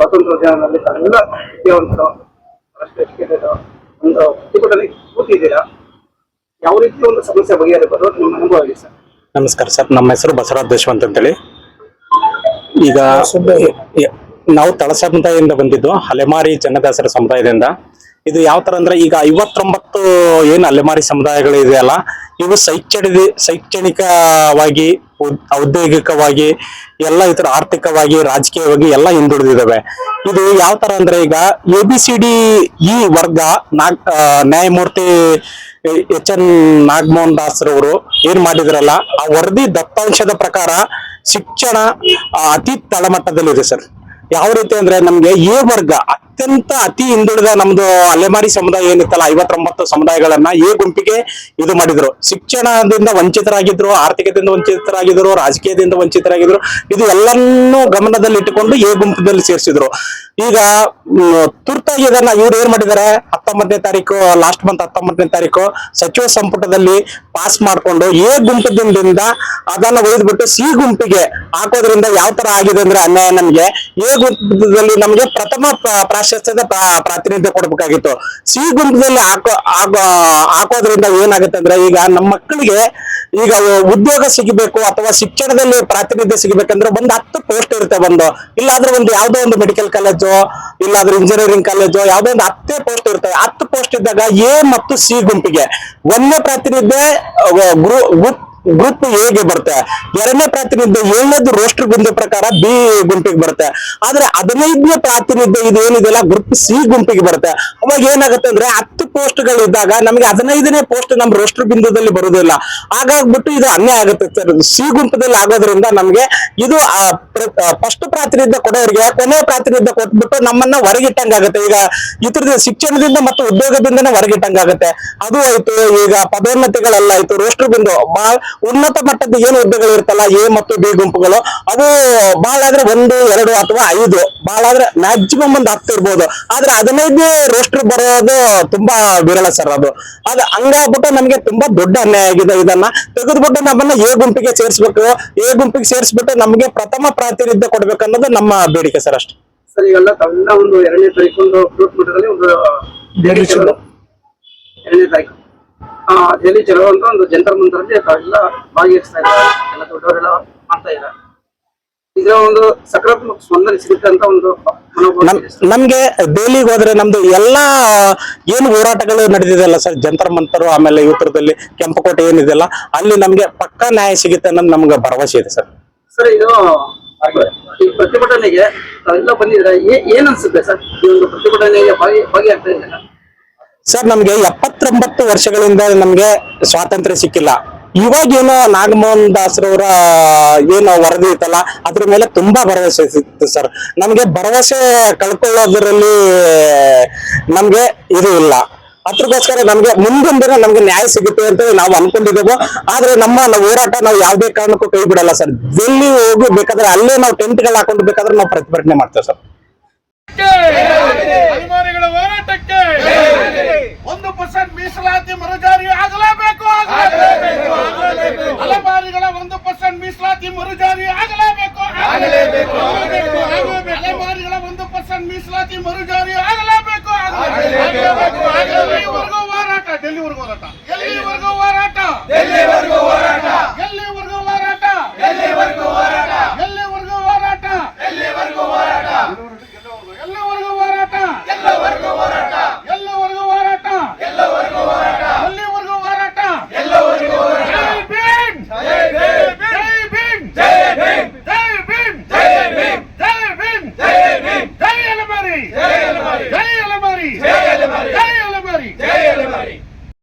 ಸ್ವಾತಂತ್ರ್ಯ ದಿನದಲ್ಲಿ ತಾವೆಲ್ಲ ವಿದ್ಯಾವಂತರು ಬಹಳಷ್ಟು ಎಜುಕೇಟೆಡ್ ಒಂದು ಪ್ರತಿಭಟನೆ ಕೂತಿದ್ದೀರಾ ಯಾವ ರೀತಿ ಒಂದು ಸಮಸ್ಯೆ ಬಗೆಹರಿಬೋದು ನಿಮ್ಮ ಅನುಭವ ಇದೆ ಸರ್? ನಮಸ್ಕಾರ ಸರ್ ನಮ್ಮ ಹೆಸರು ಬಸವರಾಜ್ ದೇಶವಂತ್ ಅಂತೇಳಿ. ಈಗ ನಾವು ತಳಸಂತಾಯಿಂದ ಸಮುದಾಯದಿಂದ ಬಂದಿದ್ದು ಅಲೆಮಾರಿ ಜನದಾಸರ ಸಮುದಾಯದಿಂದ. ಇದು ಯಾವ ತರ ಅಂದ್ರೆ ಈಗ ಐವತ್ತೊಂಬತ್ತು ಏನು ಅಲೆಮಾರಿ ಸಮುದಾಯಗಳು ಇದೆಯಲ್ಲ, ಇವು ಶೈಕ್ಷಣಿಕ, ಶೈಕ್ಷಣಿಕವಾಗಿ, ಔದ್ಯೋಗಿಕವಾಗಿ, ಎಲ್ಲ ಇತರ ಆರ್ಥಿಕವಾಗಿ, ರಾಜಕೀಯವಾಗಿ ಎಲ್ಲ ಹಿಂದುಳಿದಿದ್ದಾವೆ. ಇದು ಯಾವ ತರ ಅಂದ್ರೆ ಈಗ ಎ ಬಿ ಸಿ ಡಿ ಈ ವರ್ಗ ನಾಗ್ ನ್ಯಾಯಮೂರ್ತಿ ಎಚ್ ಎನ್ ನಾಗಮೋಹನ್ ದಾಸ್ರವರು ಏನ್ ಮಾಡಿದ್ರಲ್ಲ, ಆ ವರದಿ ದತ್ತಾಂಶದ ಪ್ರಕಾರ ಶಿಕ್ಷಣ ಅತಿ ತಳಮಟ್ಟದಲ್ಲಿದೆ ಸರ್. ಯಾವ ರೀತಿ ಅಂದ್ರೆ ನಮ್ಗೆ ಎ ವರ್ಗ ಅತ್ಯಂತ ಅತಿ ಹಿಂದುಳಿದ ನಮ್ದು ಅಲೆಮಾರಿ ಸಮುದಾಯ ಏನಿತ್ತಲ್ಲ, ಐವತ್ತೊಂಬತ್ತು ಸಮುದಾಯಗಳನ್ನ ಈ ಗುಂಪಿಗೆ ಇದು ಮಾಡಿದ್ರು. ಶಿಕ್ಷಣದಿಂದ ವಂಚಿತರಾಗಿದ್ರು ಆರ್ಥಿಕದಿಂದ ವಂಚಿತರಾಗಿದ್ರು, ರಾಜಕೀಯದಿಂದ ವಂಚಿತರಾಗಿದ್ರು, ಇದು ಎಲ್ಲನ್ನೂ ಗಮನದಲ್ಲಿ ಇಟ್ಟುಕೊಂಡು ಎ ಗುಂಪದಲ್ಲಿ ಸೇರಿಸಿದ್ರು. ಈಗ ತುರ್ತಾಗಿ ಇದನ್ನ ಇವ್ರು ಏನ್ ಮಾಡಿದ್ದಾರೆ ಹತ್ತೊಂಬತ್ತನೇ ತಾರೀಕು ಲಾಸ್ಟ್ ಮಂತ್ ಹತ್ತೊಂಬತ್ತನೇ ತಾರೀಕು, ಸಚಿವ ಸಂಪುಟದಲ್ಲಿ ಪಾಸ್ ಮಾಡ್ಕೊಂಡು ಎ ಗುಂಪದಿಂದ ಅದನ್ನ ಒಯ್ದ್ಬಿಟ್ಟು ಸಿ ಗುಂಪಿಗೆ ಹಾಕೋದ್ರಿಂದ ಯಾವ ತರ ಆಗಿದೆ ಅಂದ್ರೆ ಅನ್ಯಾಯ ನಮ್ಗೆ. ಎ ಗುಂಪದಲ್ಲಿ ನಮ್ಗೆ ಪ್ರಥಮ ಪ್ರ- ಪ್ರಾ- ಪ್ರಾತಿನಿಧ್ಯ ಕೊಡ್ಬೇಕಾಗಿತ್ತು. ಸಿ ಗುಂಪದಲ್ಲಿ ಹಾಕೋ ಹಾಕೋ ಹಾಕೋದ್ರಿಂದ ಏನಾಗುತ್ತೆ ಅಂದ್ರೆ ಈಗ ನಮ್ಮ ಮಕ್ಕಳಿಗೆ ಈಗ ಉದ್ಯೋಗ ಸಿಗಬೇಕು ಅಥವಾ ಶಿಕ್ಷಣದಲ್ಲಿ ಪ್ರಾತಿನಿಧ್ಯ ಸಿಗಬೇಕಂದ್ರೆ ಒಂದು ಹತ್ತು ಪೋಸ್ಟ್ ಇರುತ್ತೆ ಒಂದು. ಇಲ್ಲಾಂದ್ರೆ ಒಂದು ಯಾವ್ದೋ ಒಂದು ಮೆಡಿಕಲ್ ಕಾಲೇಜು ಇಲ್ಲಾಂದ್ರೆ ಇಂಜಿನಿಯರಿಂಗ್ ಕಾಲೇಜು ಯಾವ್ದೋ ಒಂದು ಹತ್ತೇ ಪೋಸ್ಟ್ ಇರ್ತವೆ ಹತ್ತು ಪೋಸ್ಟ್ ಇದ್ದಾಗ ಎ ಮತ್ತು ಸಿ ಗುಂಪಿಗೆ. ಒಂದನೇ ಪ್ರಾತಿನಿಧ್ಯ ಗ್ರೂಪ್ ಗ್ರೂಪ್ ಎಗೆ ಬರುತ್ತೆ? ಎರಡನೇ ಪ್ರಾತಿನಿಧ್ಯ ಏಳನೇದು ರೋಸ್ಟರ್ ಗುಂಪಿನ ಪ್ರಕಾರ ಬಿ ಗುಂಪಿಗೆ ಬರುತ್ತೆ. ಆದ್ರೆ ಹದಿನೈದನೇ ಪ್ರಾತಿನಿಧ್ಯ ಇದು ಏನಿದೆಯಲ್ಲ ಗ್ರೂಪ್ ಸಿ ಗುಂಪಿಗೆ ಬರುತ್ತೆ. ಅವಾಗ ಏನಾಗುತ್ತೆ ಅಂದ್ರೆ ಹತ್ತು ಪೋಸ್ಟ್ ಇದ್ದಾಗ ನಮಗೆ ಹದಿನೈದನೇ ಪೋಸ್ಟ್ ನಮ್ಮ ರೋಸ್ಟರ್ ಬಿಂದುದಲ್ಲಿ ಬರುವುದಿಲ್ಲ. ಹಾಗಾಗ್ಬಿಟ್ಟು ಇದು ಅನ್ಯ ಆಗುತ್ತೆ. ಸರ್ ಸಿ ಗುಂಪದಲ್ಲಿ ಆಗೋದ್ರಿಂದ ನಮ್ಗೆ ಇದು ಫಸ್ಟ್ ಪ್ರಾತಿನಿಧ್ಯ ಕೊಡೋರಿಗೆ ಕೊನೆ ಪ್ರಾತಿನಿಧ್ಯ ಕೊಟ್ಬಿಟ್ಟು ನಮ್ಮನ್ನ ಹೊರಗಿಟ್ಟಂಗಾಗುತ್ತೆ ಈಗ ಇತರದ ಶಿಕ್ಷಣದಿಂದ ಮತ್ತು ಉದ್ಯೋಗದಿಂದನೇ ಹೊರಗಿಟ್ಟಂಗಾಗುತ್ತೆ. ಅದು ಆಯ್ತು, ಈಗ ಪದೋನ್ನತಿಗಳೆಲ್ಲ ಆಯ್ತು ರೋಸ್ಟರ್ ಬಿಂದು ಬಹಳ ಉನ್ನತ ಮಟ್ಟದ ಏನು ಹುದ್ದೆಗಳು ಇರ್ತಲ್ಲ, ಎ ಮತ್ತು ಬಿ ಗುಂಪುಗಳು ಅವು ಬಹಳ ಆದ್ರೆ ಒಂದು, ಎರಡು ಅಥವಾ ಐದು ಬಹಳ ಆದ್ರೆ ಮ್ಯಾಕ್ಸಿಮಮ್ ಒಂದು ಹತ್ತು ಇರ್ಬೋದು. ಆದ್ರೆ ಹದಿನೈದು ರೋಸ್ಟರ್ ಬರೋದು ತುಂಬಾ ವಿರಳ ಸರ್ ಅದು. ಅದು ಹಂಗಾಗ್ಬಿಟ್ಟು ನಮ್ಗೆ ತುಂಬಾ ದೊಡ್ಡ ಅನ್ಯಾಯ ಆಗಿದೆ ಇದನ್ನ. ತೆಗೆದ್ಬಿಟ್ಟು ನಮ್ಮನ್ನ ಎ ಗುಂಪಿಗೆ ಸೇರಿಸ್ಬೇಕು, ಎ ಗುಂಪಿಗೆ ಸೇರಿಸ್ಬಿಟ್ಟು ನಮ್ಗೆ ಪ್ರಥಮ ಪ್ರಾತಿನಿಧ್ಯ ಕೊಡ್ಬೇಕನ್ನೋದು ನಮ್ಮ ಬೇಡಿಕೆ ಸರ್ ಅಷ್ಟೇ. ಸರ್ ಈಗೆಲ್ಲ ತಂಡ ಒಂದು ಎರಡನೇ ತಾರೀಕು ಒಂದು ಫ್ರೂಟ್ ಒಂದು ಚಲೋ. ಎರಡನೇ ತಾರೀಕು. ಆ ದೆಹಲಿ ಚಲೋ ಅಂತ ಒಂದು ಜಂತರ್ ಮಂತರಲ್ಲಿ ತಾವೆಲ್ಲ ಭಾಗವಹಿಸ್ತಾ ಇದ್ದಾರೆ. ಎಲ್ಲ ದೊಡ್ಡವರೆಲ್ಲ ಮಾಡ್ತಾ ಇದ್ದಾರೆ. ಇದರ ಒಂದು ಸಕಾರಾತ್ಮಕ ಸ್ಪಂದನೆ ಸಿಗುತ್ತೆ ಅಂತ ಒಂದು ಮನೋಭಾವ ನಮ್ ನಮ್ಗೆ ದೆಹಲಿಗೆ ಹೋದ್ರೆ ನಮ್ದು ಎಲ್ಲಾ ಏನು ಹೋರಾಟಗಳು ನಡೆದಿದೆಲ್ಲ ಸರ್? ಜಂತರ್ ಮಂತರು ಆಮೇಲೆ ಯುತ್ರದಲ್ಲಿ ಕೆಂಪಕೋಟೆ ಏನಿದೆಯಲ್ಲ ಅಲ್ಲಿ ನಮ್ಗೆ ಪಕ್ಕಾ ನ್ಯಾಯ ಸಿಗುತ್ತೆ ಅನ್ನೋದು ನಮ್ಗೆ ಭರವಸೆ ಇದೆ ಸರ್. ಸರ್ ಇದು ಈ ಪ್ರತಿಭಟನೆಗೆ ತಾವೆಲ್ಲ ಬಂದಿದ್ರೆ ಏನು ಅನ್ಸುತ್ತೆ ಸರ್? ಈ ಒಂದು ಪ್ರತಿಭಟನೆಗೆ ಭಾಗಿ ಭಾಗಿಯಾಗ್ತಾ ಇದ್ದೀರಾ ಸರ್, ನಮ್ಗೆ ಎಪ್ಪತ್ತೊಂಬತ್ತು ವರ್ಷಗಳಿಂದ ನಮ್ಗೆ ಸ್ವಾತಂತ್ರ್ಯ ಸಿಕ್ಕಿಲ್ಲ. ಇವಾಗೇನೋ ನಾಗಮೋಹನ್ ದಾಸ್ರವರ ಏನು ವರದಿ ಇತ್ತಲ್ಲ, ಅದ್ರ ಮೇಲೆ ತುಂಬಾ ಭರವಸೆ ಸಿಕ್ತು ಸರ್. ನಮ್ಗೆ ಭರವಸೆ ಕಳ್ಕೊಳ್ಳೋದ್ರಲ್ಲಿ ನಮ್ಗೆ ಇದು ಇಲ್ಲ. ಅದಕ್ಕೋಸ್ಕರ ನಮ್ಗೆ ಮುಂದಿನ ದಿನ ನಮ್ಗೆ ನ್ಯಾಯ ಸಿಗುತ್ತೆ ಅಂತ ನಾವು ಅನ್ಕೊಂಡಿದ್ದೇವೆ. ಆದ್ರೆ ನಮ್ಮ ಹೋರಾಟ ನಾವು ಯಾವ್ದೇ ಕಾರಣಕ್ಕೂ ಕೈ ಬಿಡಲ್ಲ ಸರ್. ಎಲ್ಲಿ ಹೋಗಿ ಬೇಕಾದ್ರೆ ಅಲ್ಲೇ ನಾವು ಟೆಂಟ್ಗಳು ಹಾಕೊಂಡು ಬೇಕಾದ್ರೆ ನಾವು ಪ್ರತಿಭಟನೆ ಮಾಡ್ತೇವೆ ಸರ್. ಒಂದು ಪರ್ಸೆಂಟ್ ಮೀಸಲಾತಿ ಮರುಜಾರಿ ಆಗಲ್ಲ. ওর গলাটা